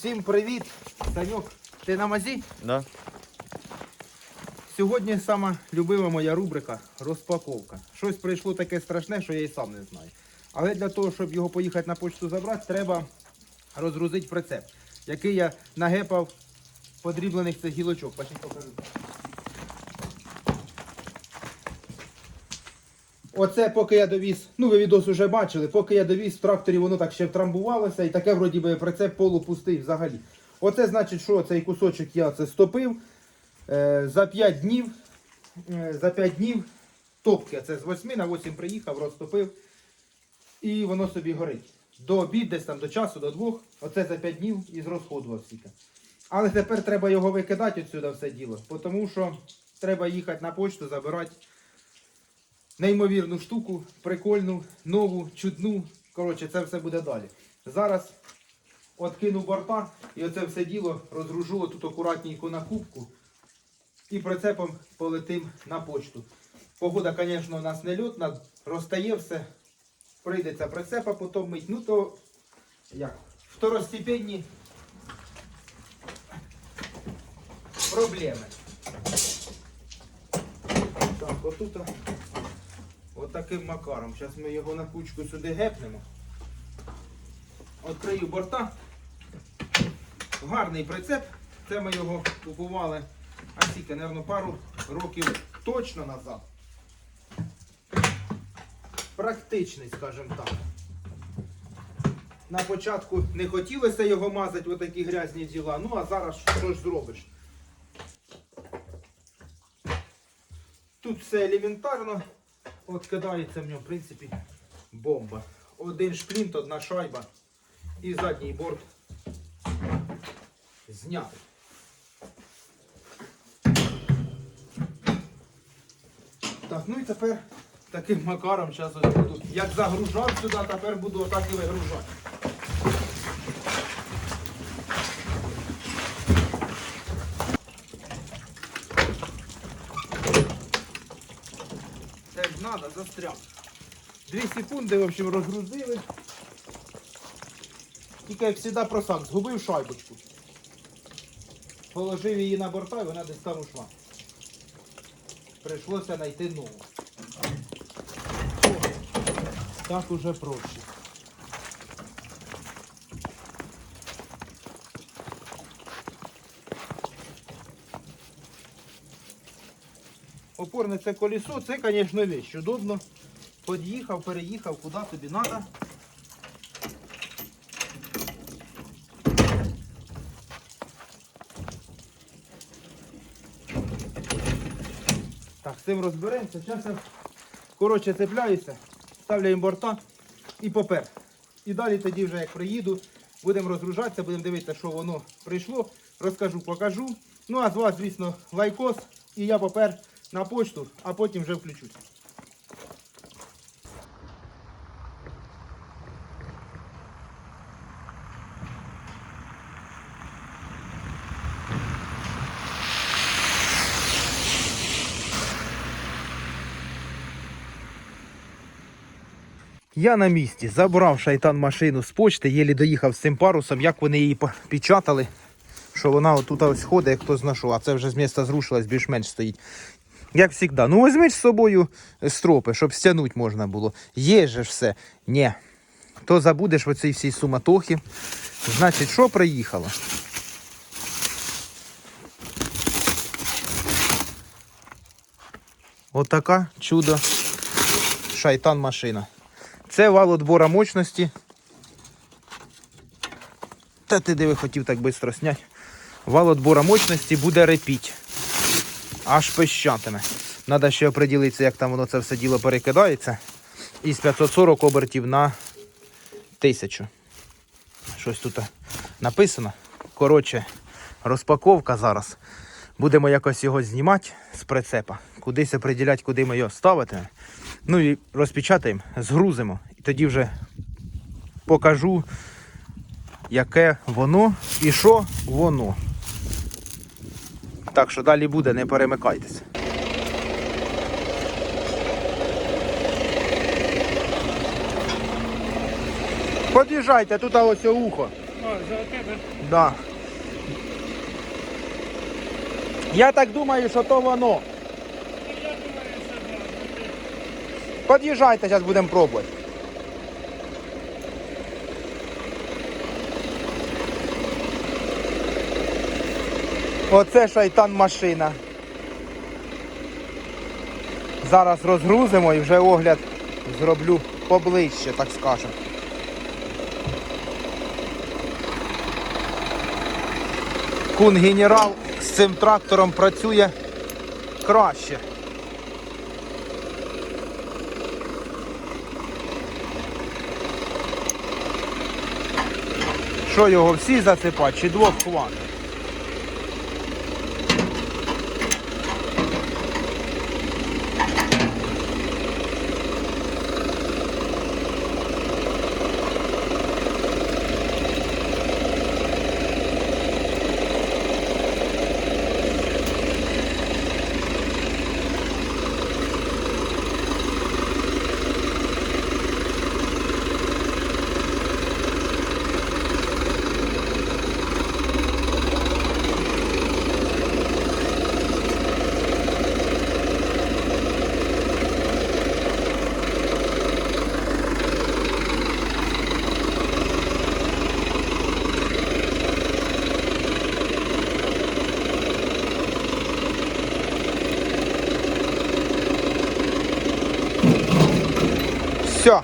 Всім привіт! Саньок, ти на мазі? Да. Сьогодні сама любима моя рубрика розпаковка. Щось прийшло таке страшне, що я і сам не знаю. Але для того, щоб його поїхати на почту забрати, треба розгрузити прицеп, який я нагепав подріблених цих гілочок. Бачиш, покажу. Оце поки я довіз, ну ви відос вже бачили, поки я довіз в тракторі, воно так ще втрамбувалося і таке вроді би прицеп полупустий взагалі. Оце значить, що цей кусочок я це стопив. Е, за 5 днів, е, за 5 днів топки, це з 8 на 8 приїхав, розтопив і воно собі горить. До обід, десь там до часу, до двох, оце за 5 днів і зрозходував стільки. Але тепер треба його викидати відсюди все діло, тому що треба їхати на почту, забирати неймовірну штуку, прикольну, нову, чудну. Коротше, це все буде далі. Зараз откину борта і оце все діло розгружу тут акуратненько на кубку і прицепом полетим на почту. Погода, звісно, у нас не льотна, розтає все. Прийдеться прицепа потім мить. Ну то як? Второстепенні проблеми. Так, отут отаким макаром. Зараз ми його на кучку сюди гепнемо. Відкрию борта. Гарний прицеп. Це ми його купували, а скільки, мабуть, пару років точно назад. Практичний, скажімо так. На початку не хотілося його мазати в такі грязні діла, ну а зараз що ж зробиш? Тут все елементарно. От кидається в нього, в принципі, бомба. Один шплінт, одна шайба і задній борт знятий. Так, ну і тепер таким макаром зараз буду. Як загружав сюди, тепер буду отак і вигружати. Це застрял. Дві секунди, в общем, розгрузили. Тільки як завжди просак, згубив шайбочку. Положив її на борта і вона десь там ушла. Прийшлося знайти нову. Так уже проще. Опорне це колесо, це, звісно, вещь. Удобно. Під'їхав, переїхав, куди тобі треба. Так, з цим розберемося. Зараз я коротше цепляюся, ставляємо борта і попер. І далі тоді вже як приїду, будемо розгружатися, будемо дивитися, що воно прийшло. Розкажу, покажу. Ну а з вас, звісно, лайкос. І я попер на почту, а потім вже включуся. Я на місці забрав шайтан машину з почти, єлі доїхав з цим парусом, як вони її печатали, що вона отут ось ходить, як хто знайшов, а це вже з міста зрушилась, більш-менш стоїть. Як завжди. Ну візьми з собою стропи, щоб стягнути можна було. Є же все. Ні. То забудеш в оцій всій суматохі. Значить, що приїхало? Отака чудо шайтан машина. Це вал отбора мощності. Та ти диви, хотів так швидко зняти. Вал отбора мощності буде репіть. Аж пищатиме. Треба ще оприділитися, як там воно це все діло перекидається. Із 540 обертів на 1000. Щось тут написано. Коротше, розпаковка зараз. Будемо якось його знімати з прицепа. Кудись оприділяти, куди ми його ставити. Ну і розпечатаємо, згрузимо. І тоді вже покажу, яке воно і що воно. Так що далі буде, не перемикайтеся. Під'їжджайте, тут ось ухо. А, за тебе? Да. Я так думаю, що то воно. Ну, Під'їжджайте, зараз будемо пробувати. Оце шайтан машина. Зараз розгрузимо і вже огляд зроблю поближче, так скажемо. Кун генерал з цим трактором працює краще. Що його всі засипати, чи двох хватить? Все,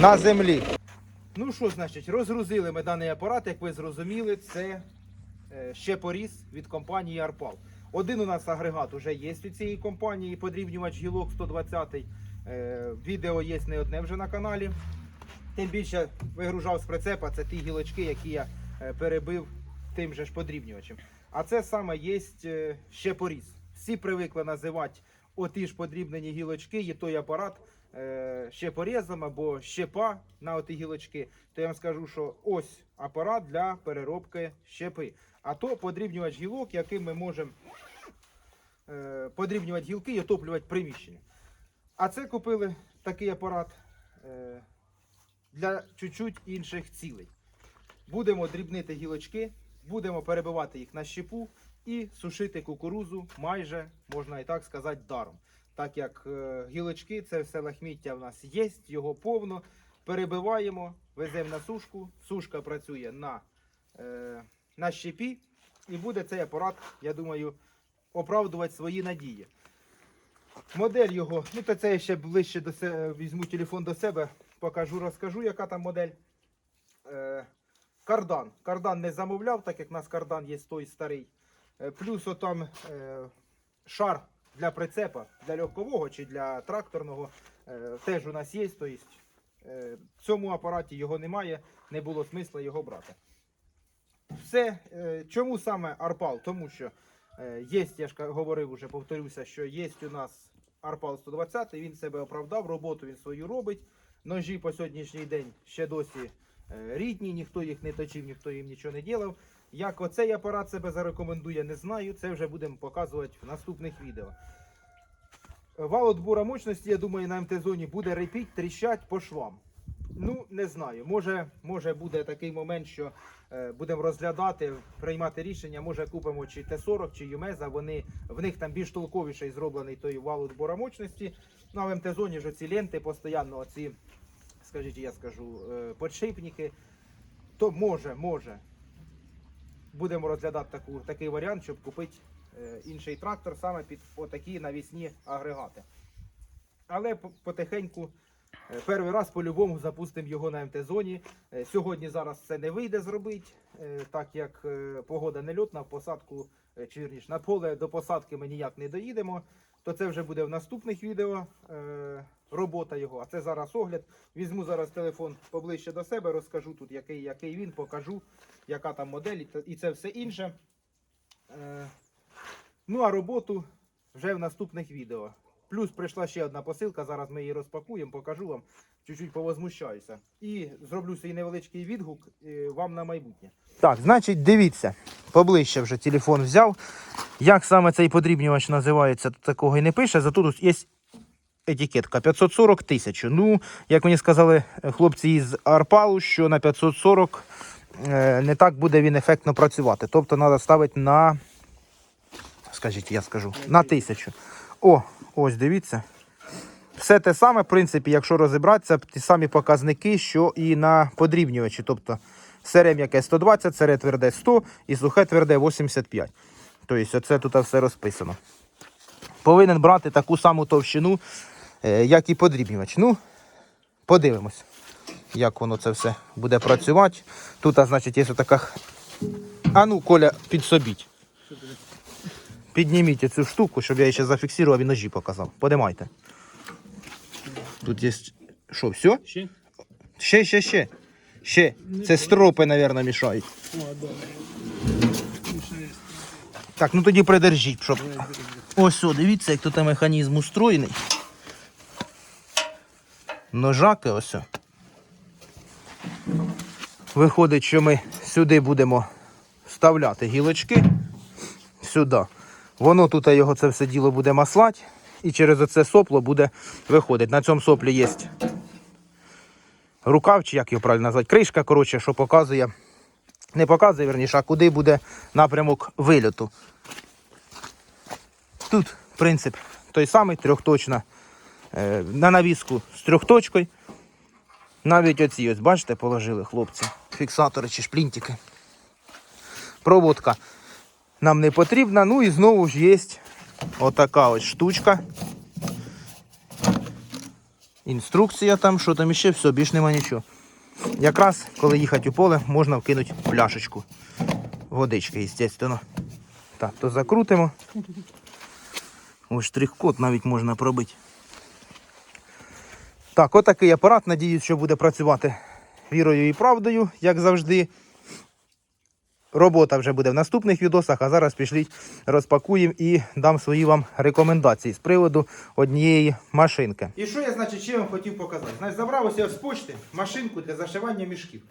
на землі. Ну що, значить, розгрузили ми даний апарат, як ви зрозуміли, це е, ще поріз від компанії Арпал. Один у нас агрегат вже є у цієї компанії, подрівнювач гілок 120. Е, відео є не одне вже на каналі. Тим більше вигружав з прицепа, це ті гілочки, які я е, перебив тим же ж подрібнювачем. А це саме є ще поріз. Всі привикли називати оті ж подрібнені гілочки, є той апарат е, ще порізом або щепа на оті гілочки. То я вам скажу, що ось апарат для переробки щепи. А то подрібнювач гілок, яким ми можемо е, подрібнювати гілки і отоплювати приміщення. А це купили такий апарат е, для чуть-чуть інших цілей. Будемо дрібнити гілочки, будемо перебивати їх на щепу і сушити кукурузу майже, можна і так сказати, даром. Так як е, гілочки, це все лахміття в нас є, його повно. Перебиваємо, веземо на сушку. Сушка працює на, е, на щепі, і буде цей апарат, я думаю, оправдувати свої надії. Модель його, ну то це я ще ближче до себе, візьму телефон до себе, покажу, розкажу, яка там модель. Е, кардан. Кардан не замовляв, так як у нас кардан є той старий. Е, плюс отам е, шар для прицепа, для легкового чи для тракторного е, теж у нас є. Тобто, в цьому апараті його немає, не було смисла його брати. Все, чому саме Арпал? Тому що є, я ж говорив уже, повторюся, що є у нас Арпал 120, він себе оправдав, роботу він свою робить. Ножі по сьогоднішній день ще досі рідні, ніхто їх не точив, ніхто їм нічого не ділав. Як оцей апарат себе зарекомендує, не знаю. Це вже будемо показувати в наступних відео. Вал отбора мощності, я думаю, на МТ-зоні буде репіть, тріщать по швам. Ну, не знаю. Може, може буде такий момент, що е, будемо розглядати, приймати рішення. Може купимо чи Т-40, чи Юмеза. Вони в них там більш толковіший зроблений той вал отбора мощності. Ну, МТ-зоні ж оці ленти постійно, оці, скажіть, я скажу, е, подшипники. То може, може. Будемо розглядати таку, такий варіант, щоб купити е, інший трактор саме під отакі навісні агрегати. Але потихеньку, е, перший раз по-любому запустимо його на МТ-зоні. Сьогодні зараз це не вийде зробити, так як погода нельотна, в посадку, чи вірніш, на поле до посадки ми ніяк не доїдемо. То це вже буде в наступних відео е, робота його. А це зараз огляд. Візьму зараз телефон поближче до себе, розкажу тут, який, який він, покажу, яка там модель і це все інше. Е, ну а роботу вже в наступних відео. Плюс прийшла ще одна посилка, зараз ми її розпакуємо, покажу вам, чуть-чуть повозмущаюся. І зроблю свій невеличкий відгук е, вам на майбутнє. Так, значить, дивіться, поближче вже телефон взяв. Як саме цей подрібнювач називається, такого і не пише, зато тут є етикетка 540 тисяч. Ну, як мені сказали е, хлопці із Арпалу, що на 540 е, не так буде він ефектно працювати. Тобто треба ставити на, скажіть, я скажу, на тисячу. О, ось дивіться. Все те саме, в принципі, якщо розібратися, ті самі показники, що і на подрібнювачі. Тобто сере м'яке 120, сере тверде 100 і сухе тверде 85. Тобто, оце тут все розписано. Повинен брати таку саму товщину, е, як і подрібнювач. Ну, подивимось, як воно це все буде працювати. Тут, значить, є така. А ну, Коля, підсобіть. Підніміть цю штуку, щоб я ще зафіксував і ножі показав. Подимайте. Тут є. Що, все? Ще? Ще, ще, ще. Ще. Це стропи, мабуть, мішають. О, добре. Так, ну тоді придержіть, щоб. Ось, о, дивіться, як тут механізм устроєний. Ножаки ось. о. Виходить, що ми сюди будемо вставляти гілочки. Сюди. Воно тут його це все діло буде маслати. І через оце сопло буде виходити. На цьому соплі є рукав, чи як його правильно назвати, кришка, коротше, що показує. Не показує, верніше, а куди буде напрямок вильоту. Тут принцип той самий, трьохточна. Е, на навіску з трьохточкою. Навіть оці, ось, бачите, положили хлопці. Фіксатори чи шплінтики. Проводка нам не потрібна. Ну і знову ж є отака ось штучка. Інструкція там, що там іще, все, більш нема нічого. Якраз, коли їхати у поле, можна вкинути пляшечку. Водички, звісно. Так, то закрутимо. Ось штрих-код навіть можна пробити. Так, отакий апарат. Надіюсь, що буде працювати вірою і правдою, як завжди. Робота вже буде в наступних відосах, а зараз пішліть, розпакуємо і дам свої вам рекомендації з приводу однієї машинки. І що я, значить, ще вам хотів показати? Значить, забрав ось з почти машинку для зашивання мішків.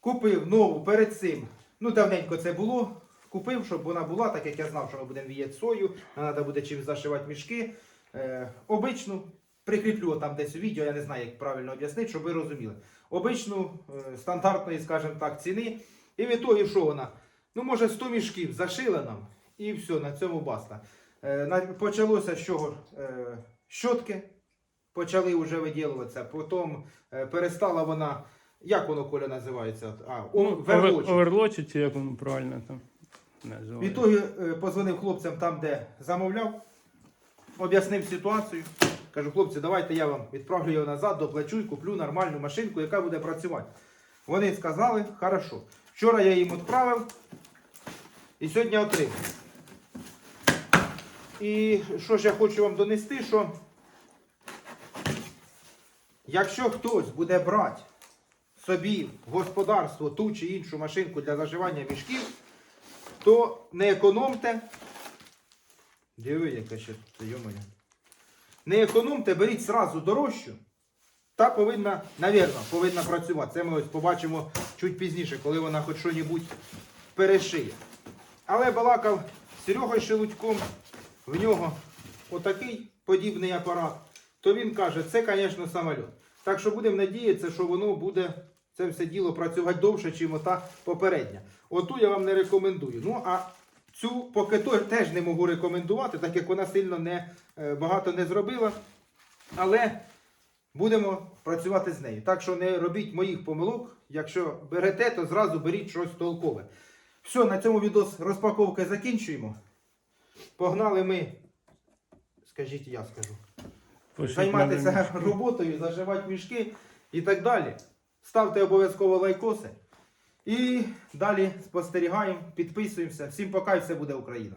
Купив нову перед цим. Ну, давненько це було. Купив, щоб вона була, так як я знав, що ми будемо віяти сою, треба буде чим зашивати мішки. Е, обичну, прикріплю там десь у відео, я не знаю, як правильно об'яснити, щоб ви розуміли. Обичну, е, стандартної, скажімо так, ціни. І в ітогі що вона? Ну, може, 100 мішків зашила нам, і все, на цьому баста. Е, почалося з чого? Е, щотки почали вже виділуватися, потім е, перестала вона. Як воно Коля називається? А, Ну, Оверлочі, чи як воно правильно там В називається. ітогі е, позвонив хлопцям там, де замовляв, об'яснив ситуацію. Кажу, хлопці, давайте я вам відправлю його назад, доплачу і куплю нормальну машинку, яка буде працювати. Вони сказали, хорошо. Вчора я їм відправив і сьогодні отримав. І що ж я хочу вам донести, що якщо хтось буде брати собі в господарство ту чи іншу машинку для заживання мішків, то не економте. Диви, яка ще тут, йомоня. Не економте, беріть сразу дорожчу. Та повинна, навірно, повинна працювати. Це ми ось побачимо чуть пізніше, коли вона хоч що-небудь перешиє. Але балакав Серегою Шелудьком, в нього отакий подібний апарат. То він каже, це, звісно, самоліт. Так що будемо надіятися, що воно буде це все діло працювати довше, ніж ота попередня. Оту я вам не рекомендую. Ну а цю поки теж не можу рекомендувати, так як вона сильно не, е, багато не зробила. Але будемо працювати з нею. Так що не робіть моїх помилок. Якщо берете, то зразу беріть щось толкове. Все, на цьому відос розпаковки закінчуємо. Погнали ми, скажіть, я скажу Пошить займатися роботою, заживати мішки і так далі. Ставте обов'язково лайкоси. І далі спостерігаємо, підписуємося. Всім пока і все буде Україна!